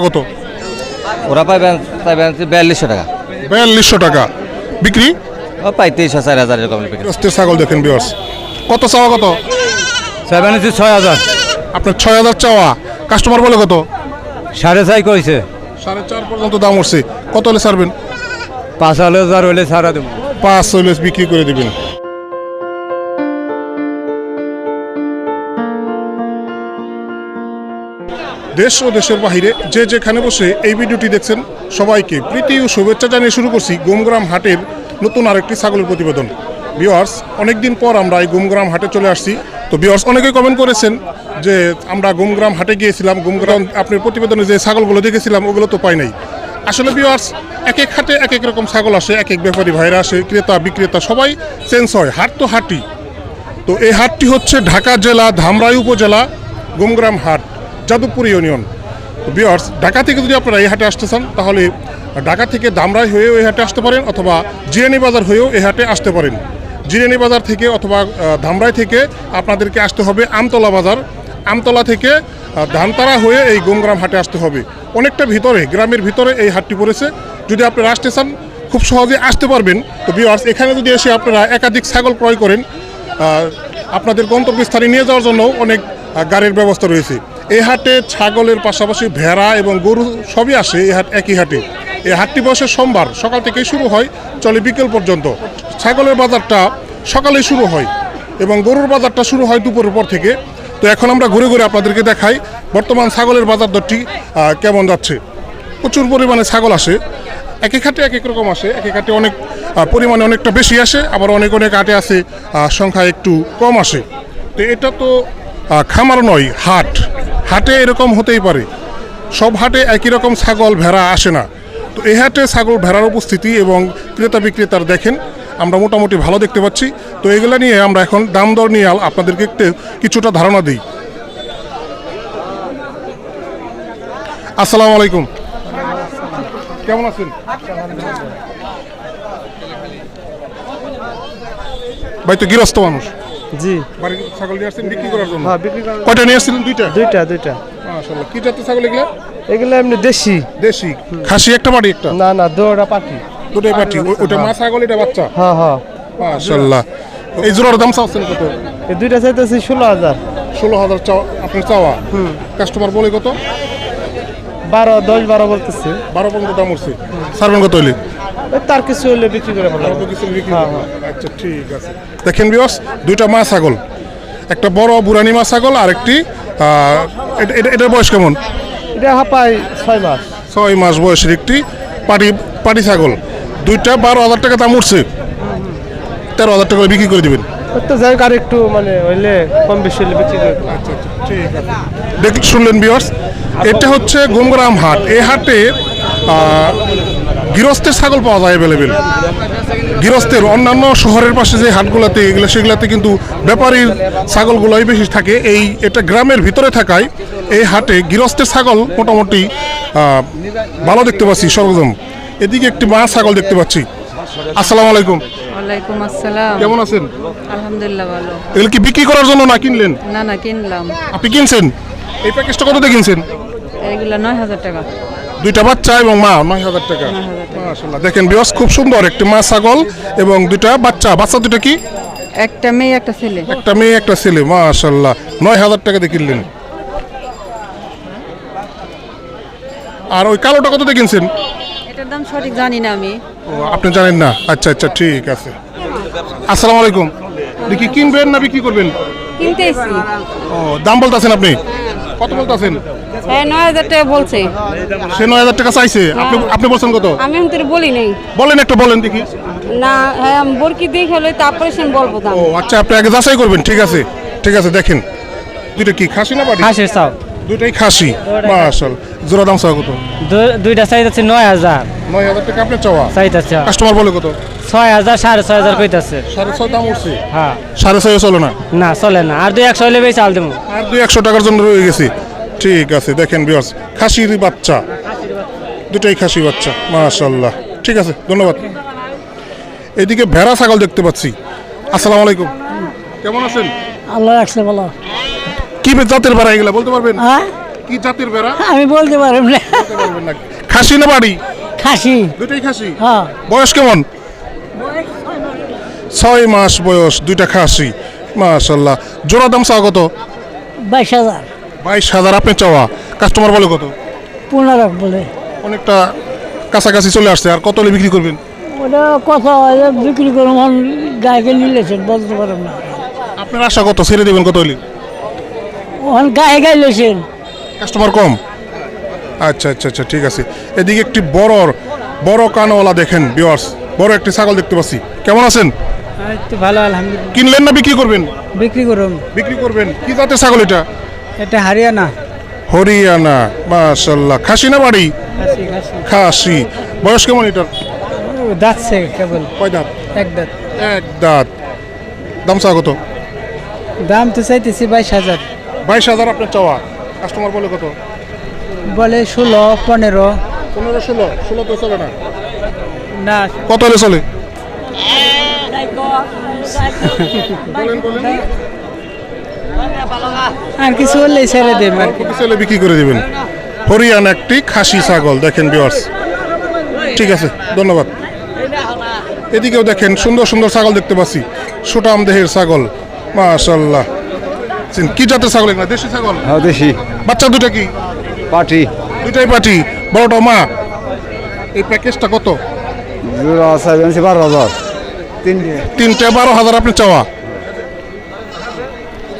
কত ওরা পাইবেন বিয়াল্লিশশো টাকা। বিয়াল্লিশশো টাকা। বিক্রি? পাই তেইশ চার হাজার এরকম ছাগল দেখেন বিয়ার্স কত চাওয়া কত? সেভেন ইঞ্চি ছয় হাজার। আপনার ছয় হাজার চাওয়া। কাস্টমার বলে কত? সাড়ে ছয় কইছে। সাড়ে চার পর্যন্ত দাম উঠছে। কত হলে ছাড়বেন? পাঁচ হাজার হলে ছাড়া দেবো। পাঁচ হলে বিক্রি করে দিবেন। দেশ ও দেশের বাহিরে যে যেখানে বসে এই ভিডিওটি দেখছেন, সবাইকে প্রীতি ও শুভেচ্ছা জানিয়ে শুরু করছি গুমগ্রাম হাটের নতুন আরেকটি ছাগলের প্রতিবেদন। বিওয়ার্স অনেকদিন পর আমরা এই গুমগ্রাম হাটে চলে আসছি। তো বিওয়ার্স অনেকেই কমেন্ট করেছেন যে আমরা গুমগ্রাম হাটে গিয়েছিলাম, গুমগ্রাম আপনার প্রতিবেদনে যে ছাগলগুলো দেখেছিলাম, ওগুলো তো পাই নাই। আসলে বিওয়ার্স এক এক হাটে এক এক রকম ছাগল আসে, এক এক ব্যাপারী ভাইরা আসে, ক্রেতা, বিক্রেতা সবাই চেঞ্জ হয়, হাট তো হাটই। তো এই হাটটি হচ্ছে ঢাকা জেলা, ধামরাই উপজেলা, গুমগ্রাম হাট। যাদবপুর ইউনিয়ন। বিয়ার্স ঢাকা থেকে যদি আপনারা এই হাটে আসতে চান, তাহলে ঢাকা থেকে ধামরাই হয়েও এই হাটে আসতে পারেন অথবা জিরানি বাজার হয়েও এই হাটে আসতে পারেন। জিরানি বাজার থেকে অথবা ধামরাই থেকে আপনাদেরকে আসতে হবে আমতলা বাজার। আমতলা থেকে ধানতারা হয়ে এই গুমগ্রাম হাটে আসতে হবে। অনেকটা ভিতরে, গ্রামের ভিতরে এই হাটটি পড়েছে। যদি আপনারা আসতে চান, খুব সহজে আসতে পারবেন। তো বিয়ার্স এখানে যদি এসে আপনারা একাধিক ছাগল ক্রয় করেন আপনাদের গন্তব্যস্থানে নিয়ে যাওয়ার জন্য অনেক গাড়ির ব্যবস্থা রয়েছে। এই হাটে ছাগলের পাশাপাশি ভেড়া এবং গরু সবই আসে এই হাট একই হাটে। এই হাটটি বসে সোমবার সকাল থেকেই শুরু হয়, চলে বিকেল পর্যন্ত। ছাগলের বাজারটা সকালে শুরু হয় এবং গরুর বাজারটা শুরু হয় দুপুরের পর থেকে। তো এখন আমরা ঘুরে ঘুরে আপনাদেরকে দেখাই বর্তমান ছাগলের বাজার দরটি কেমন যাচ্ছে। প্রচুর পরিমাণে ছাগল আসে। এক এক হাটে এক এক রকম আসে, এক এক হাটে অনেক পরিমাণে অনেকটা বেশি আসে, আবার অনেক অনেক হাটে আসে সংখ্যা একটু কম আসে। তো এটা তো খামার নয়, হাট। হাটে এরকম হতেই পারে। সব হাটে একই রকম ছাগল, ভেড়া আসে না। তো এই হাটে ছাগল, ভেড়ার উপস্থিতি এবং ক্রেতা বিক্রেতার দেখেন, আমরা মোটামুটি ভালো দেখতে পাচ্ছি। তো এগুলো নিয়ে আমরা এখন দাম দর নিয়ে আপনাদেরকে একটু কিছুটা ধারণা দিই। আসসালামু আলাইকুম। কেমন আছেন? ভাই তো গৃহস্থ মানুষ। জি। ছাগল নিয়ে আসছেন বিক্রি করার জন্য? হ্যাঁ বিক্রি করা কয়টা নিয়ে আসছিলেন? দুইটা? দুইটা দুইটা। মাশাআল্লাহ। কি জাতের ছাগল এগুলা? এগুলো এমনি দেশি। দেশি? খাসি একটা বাড়ি একটা? না না দৌড়া পাখি। দুটোই পাটি ওটা মা ছাগল এটা বাচ্চা? হ্যাঁ হ্যাঁ। মাশাআল্লাহ। এই জোড়ার দাম চাচ্ছেন কত? এই দুইটা চাইতেছি ষোলো হাজার। ষোলো হাজার চাওয়া আপনার চাওয়া? কাস্টমার বলে কত? বারো দশ বারো বলতেছে। বারো পর্যন্ত দাম উঠছে। সারবেন কত হইলে? তার কিছু হলে বিক্রি করে কিছু বিক্রি হ্যাঁ, আচ্ছা ঠিক আছে। দেখেন বিয়স দুইটা মা ছাগল। একটা বড় বুড়ানি মা ছাগল আর একটি এটা- এটা- এটার বয়স কেমন? এটা হাঁপাই ছয় মাস। ছয় মাস বয়সের একটি পাটি পাটি ছাগল। দুইটা বারো হাজার টাকা দাম উঠছে। তেরো হাজার টাকা বিক্রি করে দিবেন। ওই তো যাই আর একটু মানে হইলে কম বেশি হলে আচ্ছা আচ্ছা দেখ শুনলেন বিয়ার্স এটা হচ্ছে গোমগ্রাম হাট। এই হাটে গৃহস্থের ছাগল পাওয়া যায় অ্যাভেলেবেল গৃহস্থের অন্যান্য শহরের পাশে যে হাটগুলাতে এগুলো সেগুলাতে কিন্তু ব্যাপারীর ছাগলগুলোই বেশি থাকে। এই এটা গ্রামের ভিতরে থাকায় এই হাটে গৃহস্থের ছাগল মোটামুটি ভালো দেখতে পাচ্ছি সরগম এদিকে একটি মা ছাগল দেখতে পাচ্ছি। আসসালামু আলাইকুম। ওয়ালাইকুম আসসালাম। কেমন আছেন? আলহামদুলিল্লাহ ভালো। এগুলো কি বিক্রি করার জন্য না কিনলেন? না না কিনলাম। আপনি কিনছেন? এই প্যাকেজটা কত দিয়ে কিনছেন? এগুলা নয় হাজার টাকা। দুইটা বাচ্চা এবং মা নয় হাজার টাকা। মাশাআল্লাহ। দেখেন বিয়স খুব সুন্দর। একটি মা ছাগল এবং দুইটা বাচ্চা। বাচ্চা দুটো কি? একটা মেয়ে একটা ছেলে। একটা মেয়ে একটা ছেলে। মাশাআল্লাহ। নয় হাজার টাকা দিয়ে কিনলেন। আর ওই কালোটা কত দিয়ে কিনছেন? এটার দাম সঠিক জানি না আমি। ও, আপনি জানেন না? আচ্ছা আচ্ছা ঠিক আছে। আসসালামু আলাইকুম। দেখি কিনবেন না বিক্রি করবেন? কিনতে এসছি। ও দাম বলতেছেন আপনি? কত বলতেছেন? হ্যাঁ নয় হাজার টাকা বলছে। সে নয় হাজার টাকা চাইছে। আপনি আপনি বলছেন কত? আমি এখন তোর বলি নেই। বলেন একটা বলেন দেখি। না হ্যাঁ আমি বরকি দেখে হলে তারপরে সে বলব দাম ও আচ্ছা আপনি আগে যাচাই করবেন ঠিক আছে? ঠিক আছে দেখেন। দুইটা কি খাসি না বাড়ি হাঁসের চাও দুইটাই খাসি। মাশাল জোড়া দাম চাওয়া কত? দুইটা চাইতেছে নয় হাজার। নয় হাজার টাকা আপনি চাওয়া? চাইতেছে। কাস্টমার বলে কত? ছয় হাজার সাড়ে ছয় হাজার কইতাছে। সাড়ে ছয় দাম উঠছে? হ্যাঁ। সাড়ে ছয় চলো না? না চলে না। আর দুই একশো হলে বেশি চাল দেবো। আর দুই একশো টাকার জন্য রয়ে গেছি। ঠিক আছে দেখেন বিয়ার্স খাসির বাচ্চা। দুটাই খাসি বাচ্চা মাশাল্লাহ ঠিক আছে ধন্যবাদ। এদিকে ভেড়া ছাগল দেখতে পাচ্ছি। আসসালামু আলাইকুম। কেমন আছেন? আল্লাহ রাখছে বলো কি জাতের ভেড়া এগুলা বলতে পারবেন? হ্যাঁ? কি জাতের বেড়া আমি বলতে পারব না। বলতে পারবেন না। খাসি না বাড়ি? খাসি। দুটাই খাসি? হ্যাঁ। বয়স কেমন? ছয় মাস বয়স দুইটা খাসি। মাশাল্লাহ জোড়া দাম চাওয়া কত? বাইশ হাজার। বাইশ হাজার আপনি চাওয়া। কাস্টমার বলে কত? পনেরো বলে। অনেকটা কাছাকাছি চলে আসছে। আর কত হলে বিক্রি করবেন? ওটা কত বিক্রি করে মন গায়ে নিলেছেন বলতে পারব না। আপনার আশা কত? ছেড়ে দেবেন কত হলে? ওখান গায়ে গাইলেছেন কাস্টমার কম? আচ্ছা আচ্ছা আচ্ছা ঠিক আছে। এদিকে একটি বড় বড় কানওয়ালা দেখেন বিওয়ার্স বড় একটি ছাগল দেখতে পাচ্ছি। কেমন আছেন? তো ভালো আলহামদুলিল্লাহ। কিনলেন না বিক্রি করবেন? বিক্রি করুন বিক্রি করবেন। কি জাতের ছাগল এটা? এটা হারিয়ানা। হরিয়ানা মাশাল্লাহ খাসি না বাড়ি? খাসি বয়স কেমন এটার? দাঁতছে কেবল। কয় দাঁত? এক দাঁত। এক দাঁত। দাম চা কত? দাম তো চাইতেছি বাইশ হাজার। বাইশ হাজার আপনার চাওয়া। কাস্টমার বলে কত? বলে ষোলো পনেরো। পনেরো ষোলো। ষোলো তো চলে না? না। কত হলে চলে? আর কিছু হলেই ছেড়ে দেব আর কি। কত ছেলে বিক্রি করে দিবেন। হরিয়ান একটি খাসি ছাগল দেখেন বিয়ার্স ঠিক আছে ধন্যবাদ। এদিকেও দেখেন সুন্দর সুন্দর ছাগল দেখতে পাচ্ছি। সুটাম দেহের ছাগল মাশাল্লাহ চিন, কি জাতের ছাগল এগুলো? দেশি ছাগল? হ্যাঁ দেশি। বাচ্চা দুটা কি? পাটি। দুটাই পাটি বড়টা মা। এই প্যাকেজটা কত? বারো হাজার। তিনটে। বারো হাজার আপনি চাওয়া।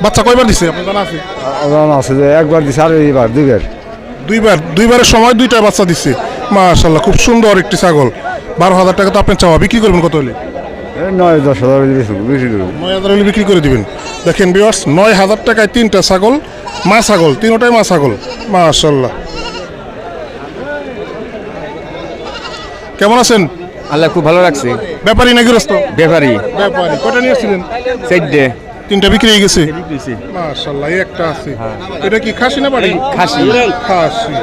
বাচ্চা কয়বার দিছে? জানা আছে? আছে যে একবার দিছে আর এইবার দুইবার। দুইবার দুইবারের সময় দুইটা বাচ্চা দিচ্ছে মাশাল্লাহ খুব সুন্দর একটি ছাগল। বারো হাজার টাকা তো আপনি চাওয়া। বিক্রি করবেন কত হলে? নয় দশ হাজার বিক্রি করব নয় হাজার হলে বিক্রি করে দিবেন। দেখেন বিয়ার্স নয় হাজার টাকায় তিনটা ছাগল মা ছাগল তিনোটাই মা ছাগল। মাশাল্লাহ কেমন আছেন? আল্লাহ খুব ভালো লাগছে ব্যাপারী না গৃহস্থ? ব্যাপারি। ব্যাপারী। কটা নিয়েছিলেন চারটে। তিনটা বিক্রি হয়ে গেছে? মাশাল্লাহ একটা আছে। এটা কি খাসি না বাড়ি খাসি। খাসি।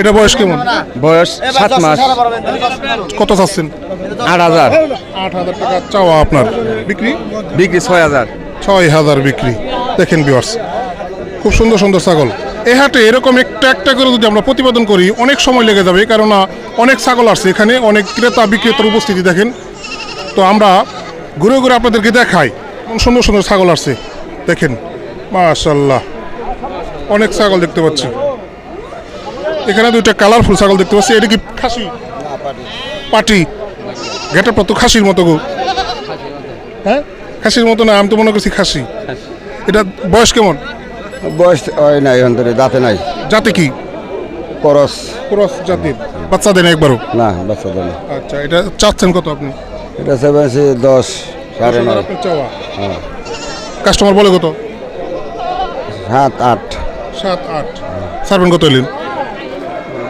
এটা বয়স কেমন? বয়স সাত মাস। কত চাচ্ছেন? আট হাজার। আট হাজার টাকা চাওয়া আপনার। বিক্রি? বিক্রি ছয় হাজার। ছয় হাজার বিক্রি। দেখেন বিয়ার্স খুব সুন্দর সুন্দর ছাগল। এই হাটে এরকম একটা একটা করে যদি আমরা প্রতিবেদন করি অনেক সময় লেগে যাবে কেননা অনেক ছাগল আসছে এখানে অনেক ক্রেতা বিক্রেতার উপস্থিতি দেখেন। তো আমরা ঘুরে ঘুরে আপনাদেরকে দেখাই সুন্দর সুন্দর ছাগল আসছে। দেখেন মাশাল্লাহ অনেক ছাগল দেখতে পাচ্ছি। এখানে দুইটা কালারফুল ছাগল দেখতে পাচ্ছি এটা কি খাসি? পাটি। ঘেটা তো খাসির মতো গো। হ্যাঁ? খাসির মতো না আমি তো মনে করছি খাসি। এটা বয়স কেমন? বয়স হয় নাই অন্তরে দাঁতে নাই। জাতি কি? করস। ক্রস জাতির। বাচ্চা দেন একবারও? না বাচ্চা দেয় আচ্ছা এটা চাচ্ছেন কত আপনি? এটা সেভেন দশ সাড়ে নয়। আপনার চাওয়া। কাস্টমার বলে কত? সাত আট। সাত আট। ছাড়বেন কত এলেন?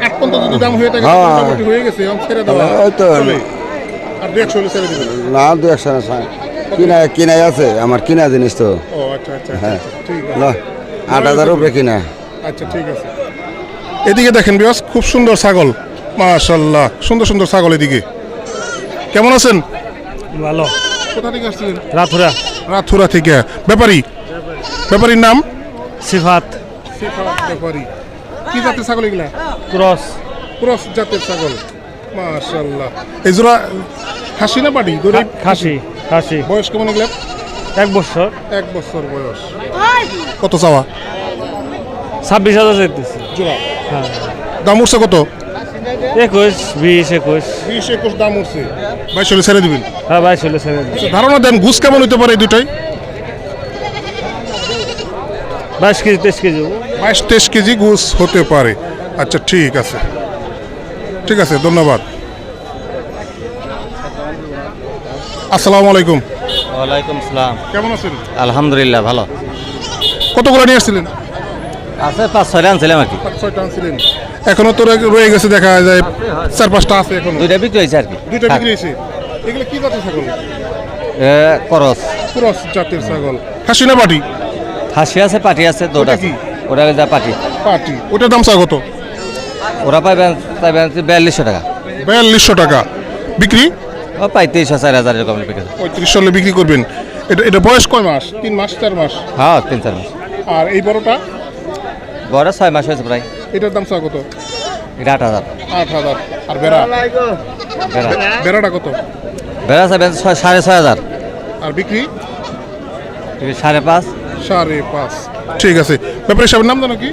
এক পর্যন্ত যদি দাম হয়ে থাকে হ্যাঁ। মোটামুটি হয়ে গেছে এখন ছেড়ে দেওয়া ওই তো। চলে। আর দু একশো হলে ছেড়ে দেবেন। না দু একশো না কিনা কিনাই আছে আমার কিনা জিনিস তো। ও আচ্ছা আচ্ছা হ্যাঁ। আচ্ছা, ঠিক আছে। না। আট হাজার উপরে কিনা। আচ্ছা ঠিক আছে। এদিকে দেখেন বিয়াস খুব সুন্দর ছাগল। মাশাল্লাহ সুন্দর সুন্দর ছাগল এদিকে। কেমন আছেন? ভালো। কোথা থেকে আসছিলেন? রাথুরা রাথুরা থেকে। ব্যাপারী? ব্যাপারীর নাম? সিফাত। ব্যাপারী। কি জাতের ছাগল এগুলা? ক্রস। ক্রস জাতের ছাগল। মাশাল্লাহ এই জোড়া খাসি না পাটি? খাসি খাসি। বয়স কেমন এগুলা এক বছর। এক বছর বয়স। কত চাওয়া? ছাব্বিশ হাজার চাইতেছি। হ্যাঁ। দাম উঠছে কত? একুশ বিশ একুশ। বিশ একুশ দাম উঠছে। বাইশ হলে ছেড়ে দিবেন। হ্যাঁ বাইশ হলে ছেড়ে দিই ধারণা দেন ঘুষ কেমন হইতে পারে দুটাই বাইশ কেজি তেইশ কেজি বাইশ তেইশ কেজি ঘুষ হতে পারে। আচ্ছা ঠিক আছে। ঠিক আছে ধন্যবাদ। আসসালামু আলাইকুম। ওয়ালাইকুম সালাম। কেমন আছেন? আলহামদুলিল্লাহ ভালো। কতগুলো নিয়ে আসছিলেন? আছে পাঁচ ছয়টা আনছিলাম আর কি। পাঁচ ছয়টা আনছিলেন। এখনও তো রয়ে- গেছে দেখা যায় চার পাঁচটা আছে এখন। দুইটা বিক্রি হয়েছে আর কি। দুইটা বিক্রি হয়েছে। এগুলো কি জাতের ছাগল? করস। ক্রস জাতের ছাগল। খাসি না পাটি? খাসি আছে পাটি আছে দুটা কি? ওটা যা পাটি। পাটি। ওটার দাম কত? ওরা হচ্ছে বিয়াল্লিশশো টাকা। বিয়াল্লিশশো টাকা। বিক্রি? তেইশ চার হাজার এরকম হয়। বিক্রি করবেন। এটা এটা বয়স কয় মাস? তিন মাস চার মাস? হ্যাঁ তিন চার মাস। আর এই বড়টা? বড় ছয় মাস হয়েছে প্রায়। এটার দাম চাও কত? এটা আট হাজার। আট হাজার। আর বেড়া? বেড়া। বেড়াটা কত? বেড়া ছয় সাড়ে ছয় হাজার। আর বিক্রি সাড়ে পাঁচ। সাড়ে পাঁচ। ঠিক আছে। ব্যাপারে সাহেবের নাম জানো কি?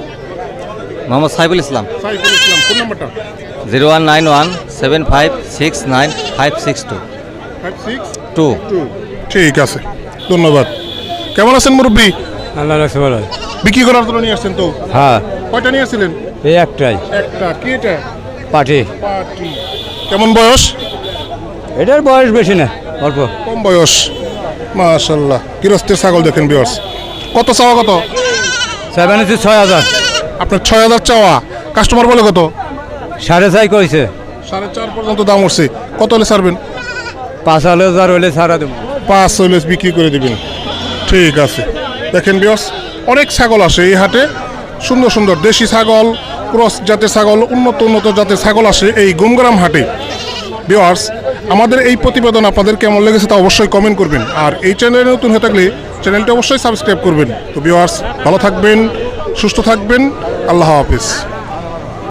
মোহাম্মদ সাইফুল ইসলাম। সাইফুল ইসলাম। ফোন নাম্বারটা? Zero one nine one seven five six nine five six two. Five six two. Two. ঠিক আছে। ধন্যবাদ। কেমন আছেন মুরব্বী? আল্লাহ রাখছে ভালো বিক্রি করার জন্য নিয়ে আসছেন তো? হ্যাঁ। কয়টা নিয়ে আসছিলেন? এই একটাই। একটা। কি এটা? পাটি। পাটি। কেমন বয়স? এটার বয়স বেশি না অল্প। কম বয়স। মাশাল্লাহ গৃহস্থের ছাগল দেখেন বিয়স কত চাওয়া কত? সেভেন হচ্ছে ছয় হাজার। আপনার ছয় হাজার চাওয়া। কাস্টমার বলে কত? সাড়ে ছয় কইছে। সাড়ে চার পর্যন্ত দাম উঠছে। কত হলে ছাড়বেন? পাঁচ হাজার হলে সারা দেবো। পাঁচ হলে বিক্রি করে দিবেন। ঠিক আছে। দেখেন বিয়স অনেক ছাগল আসে এই হাটে। সুন্দর সুন্দর দেশি ছাগল, ক্রস জাতের ছাগল, উন্নত উন্নত জাতের ছাগল আসে এই গুমগ্রাম হাটে। বিওয়ার্স আমাদের এই প্রতিবেদন আপনাদের কেমন লেগেছে তা অবশ্যই কমেন্ট করবেন। আর এই চ্যানেলে নতুন হয়ে থাকলে চ্যানেলটি অবশ্যই সাবস্ক্রাইব করবেন। তো বিওয়ার্স ভালো থাকবেন, সুস্থ থাকবেন, আল্লাহ হাফিজ।